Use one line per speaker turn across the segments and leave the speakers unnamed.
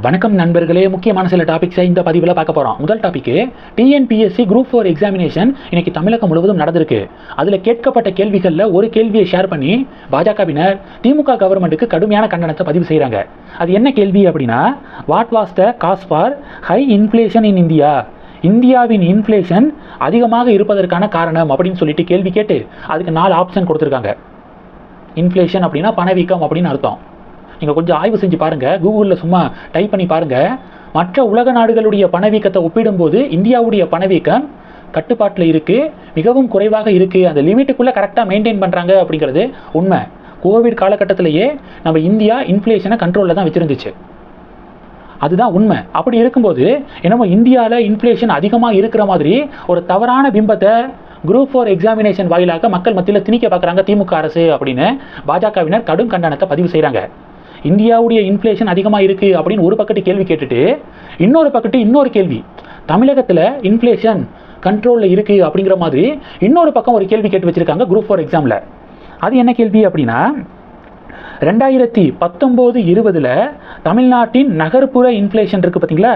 வணக்கம் நண்பர்களே முக்கியமான சில டாபிக்ஸை இந்த பதிவில் பார்க்க போகிறோம் முதல் topic TNPSC group four examination இன்னைக்கு தமிழகம் முழுவதும் நடந்திருக்கு. அதில் கேட்கப்பட்ட கேள்விகளில் ஒரு கேள்வியை ஷேர் பண்ணி பாஜகவினர் திமுக கவர்மெண்ட்டுக்கு கடுமையான கண்டனத்தை பதிவு செய்கிறாங்க அது என்ன கேள்வி அப்படின்னா what was the cause for high inflation in India இந்தியாவின் இன்ஃப்ளேஷன் அதிகமாக இருப்பதற்கான காரணம் அப்படின்னு சொல்லிட்டு கேள்வி கேட்டு அதுக்கு நாலு ஆப்ஷன் கொடுத்துருக்காங்க. இன்ஃப்ளேஷன் அப்படின்னா பணவீக்கம் அப்படின்னு அர்த்தம். நீங்கள் கொஞ்சம் ஆய்வு செஞ்சு பாருங்கள் கூகுளில் சும்மா டைப் பண்ணி பாருங்கள் மற்ற உலக நாடுகளுடைய பணவீக்கத்தை ஒப்பிடும்போது இந்தியாவுடைய பணவீக்கம் கட்டுப்பாட்டில் இருக்குது மிகவும் குறைவாக இருக்குது அந்த லிமிட்டுக்குள்ளே கரெக்டாக மெயின்டைன் பண்ணுறாங்க அப்படிங்கிறது உண்மை. கோவிட் காலகட்டத்திலேயே நம்ம இந்தியா இன்ஃப்ளேஷனை கண்ட்ரோலில் தான் வச்சுருந்துச்சு. அதுதான் உண்மை. அப்படி இருக்கும்போது என்னமோ இந்தியாவில் இன்ஃப்ளேஷன் அதிகமாக இருக்கிற மாதிரி ஒரு தவறான பிம்பத்தை குரூப் ஃபோர் எக்ஸாமினேஷன் வாயிலாக மக்கள் மத்தியில் திணிக்க பார்க்குறாங்க திமுக அரசு அப்படின்னு பாஜகவினர் கடும் கண்டனத்தை பதிவு செய்கிறாங்க இந்தியாவுடைய இன்ஃப்ளேஷன் அதிகமாக இருக்குது அப்படின்னு ஒரு பக்கத்து கேள்வி கேட்டுட்டு இன்னொரு பக்கத்து இன்னொரு கேள்வி. தமிழகத்தில் இன்ஃப்ளேஷன் கண்ட்ரோலில் இருக்குது அப்படிங்கிற மாதிரி இன்னொரு பக்கம் ஒரு கேள்வி கேட்டு வச்சுருக்காங்க குரூப் ஃபோர் எக்ஸாமில் அது என்ன கேள்வி அப்படின்னா ரெண்டாயிரத்தி பத்தொம்போது இருபதில் தமிழ்நாட்டின் நகர்ப்புற இன்ஃப்ளேஷன் இருக்குது பார்த்தீங்களா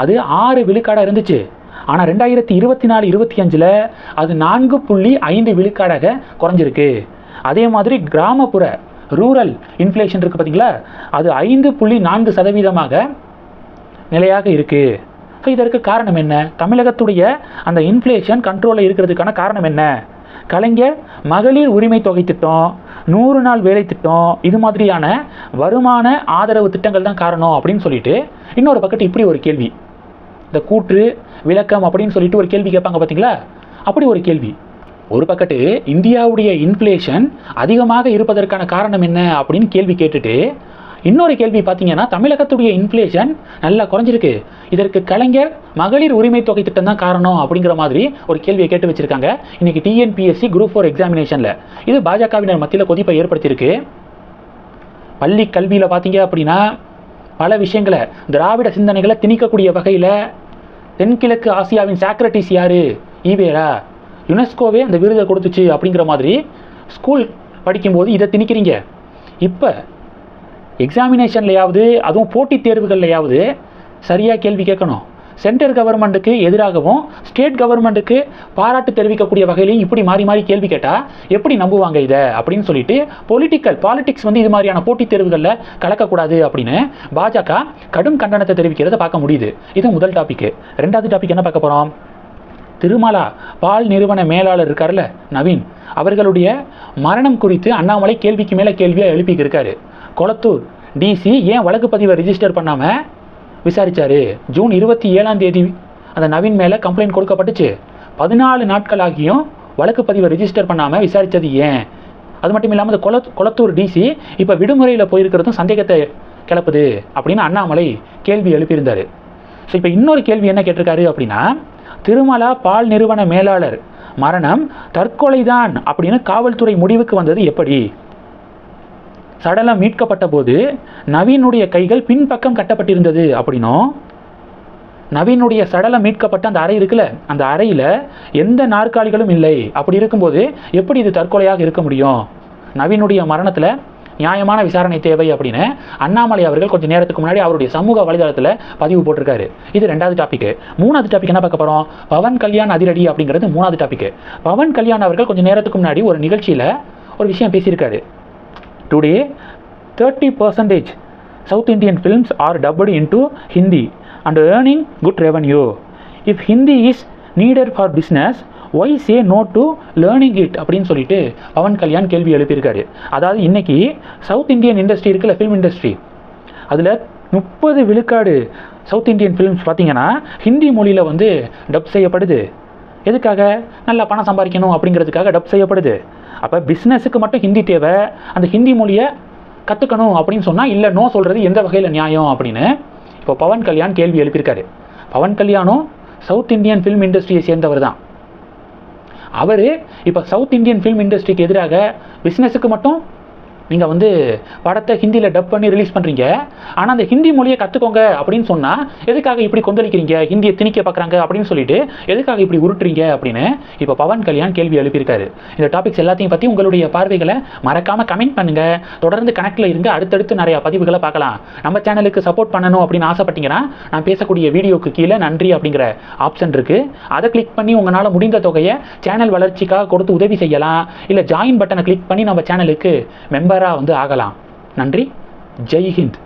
அது ஆறு விழுக்காடாக இருந்துச்சு. ஆனால் ரெண்டாயிரத்தி இருபத்தி நாலு இருபத்தி அஞ்சில் அது நான்கு புள்ளி ஐந்து விழுக்காடாக குறைஞ்சிருக்கு. அதே மாதிரி கிராமப்புற ரூரல் இன்ஃப்ளேஷன் இருக்குது பார்த்தீங்களா அது ஐந்து புள்ளி நான்கு சதவீதமாக நிலையாக இருக்குது ஸோ இதற்கு காரணம் என்ன? தமிழகத்துடைய அந்த இன்ஃப்ளேஷன் கண்ட்ரோலில் இருக்கிறதுக்கான காரணம் என்ன? கலைஞர் மகளிர் உரிமை தொகை திட்டம் நூறு நாள் வேலை திட்டம் இது மாதிரியான வருமான ஆதரவு திட்டங்கள் தான் காரணம் அப்படின்னு சொல்லிட்டு இன்னொரு பக்கத்து இப்படி ஒரு கேள்வி. இந்த கூற்று விளக்கம் அப்படின்னு சொல்லிட்டு ஒரு கேள்வி கேட்பாங்க பார்த்தீங்களா அப்படி ஒரு கேள்வி. ஒரு பக்கத்து இந்தியாவுடைய இன்ஃப்ளேஷன் அதிகமாக இருப்பதற்கான காரணம் என்ன அப்படின்னு கேள்வி கேட்டுட்டு இன்னொரு கேள்வி பார்த்தீங்கன்னா தமிழகத்துடைய இன்ஃப்ளேஷன் நல்லா குறைஞ்சிருக்கு. இதற்கு கலைஞர் மகளிர் உரிமை தொகை திட்டம் தான் காரணம் அப்படிங்கிற மாதிரி ஒரு கேள்வியை கேட்டு வச்சிருக்காங்க. இன்னைக்கு டிஎன்பிஎஸ்சி குரூப் ஃபோர் எக்ஸாமினேஷனில் இது பாஜகவினர் மத்தியில் கொதிப்பை ஏற்படுத்தியிருக்கு. பள்ளி கல்வியில் பார்த்தீங்க அப்படின்னா பல விஷயங்களை திராவிட சிந்தனைகளை திணிக்கக்கூடிய வகையில் தென்கிழக்கு ஆசியாவின் சாக்ரட்டிஸ் யாரு? ஈவேரா. யுனெஸ்கோவே அந்த விருதை கொடுத்துச்சு அப்படிங்கிற மாதிரி ஸ்கூல் படிக்கும்போது இதை திணிக்கிறீங்க. இப்போ எக்ஸாமினேஷன்லையாவது அதுவும் போட்டித் தேர்வுகள்லையாவது சரியாக கேள்வி கேட்கணும். சென்ட்ரல் கவர்மெண்ட்டுக்கு எதிராகவும் ஸ்டேட் கவர்மெண்ட்டுக்கு பாராட்டு தெரிவிக்கக்கூடிய வகையிலையும் இப்படி மாறி மாறி கேள்வி கேட்டால் எப்படி நம்புவாங்க இதை அப்படின்னு சொல்லிட்டு பொலிட்டிக்கல் பாலிடிக்ஸ் வந்து இது மாதிரியான போட்டித் தேர்வுகளில் கலக்கக்கூடாது அப்படின்னு பாஜக கடும் கண்டனத்தை தெரிவிக்கிறத பார்க்க முடியுது. இது முதல் டாபிக் ரெண்டாவது டாபிக் என்ன பார்க்க போகிறோம் திருமலா பால் நிறுவன மேலாளர் இருக்கார்ல நவீன். அவர்களுடைய மரணம் குறித்து அண்ணாமலை கேள்விக்கு மேலே கேள்வியாக எழுப்பிக்கு இருக்காரு கொளத்தூர் டிசி ஏன் வழக்கு பதிவை ரிஜிஸ்டர் பண்ணாமல் விசாரிச்சாரு? ஜூன் இருபத்தி ஏழாம் தேதி அந்த நவீன் மேலே கம்ப்ளைண்ட் கொடுக்கப்பட்டுச்சு. பதினாலு நாட்களாகியும் வழக்கு பதிவை ரிஜிஸ்டர் பண்ணாமல் விசாரித்தது ஏன்? அது மட்டும் இல்லாமல் இந்த கொள கொளத்தூர் டிசி இப்போ விடுமுறையில் போயிருக்கிறதும் சந்தேகத்தை கிளப்புது அப்படின்னு அண்ணாமலை கேள்வி எழுப்பியிருந்தார். ஸோ இப்போ இன்னொரு கேள்வி என்ன கேட்டிருக்காரு அப்படின்னா திருமலா பால் நிறுவன மேலாளர். மரணம் தற்கொலைதான் அப்படின்னு காவல்துறை முடிவுக்கு வந்தது எப்படி? சடலம் மீட்கப்பட்ட போது நவீனுடைய கைகள் பின்பக்கம் கட்டப்பட்டிருந்தது அப்படின்னும் நவீனுடைய சடலம் மீட்கப்பட்ட அந்த அறை இருக்குல்ல அந்த அறையில் எந்த நாற்காலிகளும் இல்லை. அப்படி இருக்கும்போது எப்படி இது தற்கொலையாக இருக்க முடியும்? நவீனுடைய மரணத்தில் நியாயமான விசாரணை தேவை அப்படின்னு அண்ணாமலை அவர்கள் கொஞ்சம் நேரத்துக்கு முன்னாடி அவருடைய சமூக வலைதளத்தில் பதிவு போட்டிருக்காரு. இது ரெண்டாவது டாபிக் மூணாவது டாபிக் என்ன பார்க்க போகிறோம் பவன் கல்யாண் அதிரடி அப்படிங்கிறது மூணாவது டாபிக் பவன் கல்யாண் அவர்கள் கொஞ்சம் நேரத்துக்கு முன்னாடி ஒரு நிகழ்ச்சியில் ஒரு விஷயம் பேசியிருக்காரு. Today thirty percentage south Indian films are dubbed into Hindi and earning good revenue if Hindi is needed for business why say no to learning it அப்படின்னு சொல்லிட்டு பவன் கல்யாண் கேள்வி எழுப்பியிருக்காரு. அதாவது இன்றைக்கி சவுத் இந்தியன் இண்டஸ்ட்ரி இருக்குல்ல ஃபிலிம் இண்டஸ்ட்ரி அதில் முப்பது விழுக்காடு சவுத் இந்தியன் ஃபிலிம்ஸ் பார்த்தீங்கன்னா ஹிந்தி மொழியில் வந்து டப் செய்யப்படுது. எதுக்காக? நல்லா பணம் சம்பாதிக்கணும் அப்படிங்கிறதுக்காக டப் செய்யப்படுது. அப்போ பிஸ்னஸுக்கு மட்டும் ஹிந்தி தேவை அந்த ஹிந்தி மொழியை கற்றுக்கணும் அப்படின்னு சொன்னால் இல்லை நோ சொல்கிறது எந்த வகையில் நியாயம் அப்படின்னு இப்போ பவன் கல்யாண் கேள்வி எழுப்பியிருக்காரு. பவன் கல்யாணும் சவுத் இந்தியன் ஃபிலிம் இண்டஸ்ட்ரியை சேர்ந்தவர் தான். அவர் இப்போ சவுத் இந்தியன் ஃபிலிம் இண்டஸ்ட்ரிக்கு எதிராக பிஸ்னஸுக்கு மட்டும் நீங்கள் வந்து படத்தை ஹிந்தியில் டப் பண்ணி ரிலீஸ் பண்ணுறீங்க ஆனால் அந்த ஹிந்தி மொழியை கற்றுக்கோங்க அப்படின்னு சொன்னால் எதுக்காக இப்படி கொந்தளிக்கிறீங்க? ஹிந்தியை திணிக்க பார்க்குறாங்க அப்படின்னு சொல்லிட்டு எதுக்காக இப்படி உருட்டுறீங்க அப்படின்னு இப்போ பவன் கல்யாண் கேள்வி எழுப்பியிருக்காரு. இந்த டாபிக்ஸ் எல்லாத்தையும் பற்றி உங்களுடைய பார்வைகளை மறக்காமல் கமெண்ட் பண்ணுங்கள் தொடர்ந்து கனெக்டில் இருந்து அடுத்தடுத்து நிறையா பதிவுகளை பார்க்கலாம். நம்ம சேனலுக்கு சப்போர்ட் பண்ணணும் அப்படின்னு ஆசைப்பட்டீங்கன்னா நான் பேசக்கூடிய வீடியோக்கு கீழே நன்றி அப்படிங்கிற ஆப்ஷன் இருக்குது அதை கிளிக் பண்ணி உங்களால் முடிந்த தொகையை சேனல் வளர்ச்சிக்காக கொடுத்து உதவி செய்யலாம். இல்லை ஜாயின் பட்டனை கிளிக் பண்ணி நம்ம சேனலுக்கு மெம்பர் வந்து ஆகலாம். நன்றி. ஜெய் ஹிந்த்.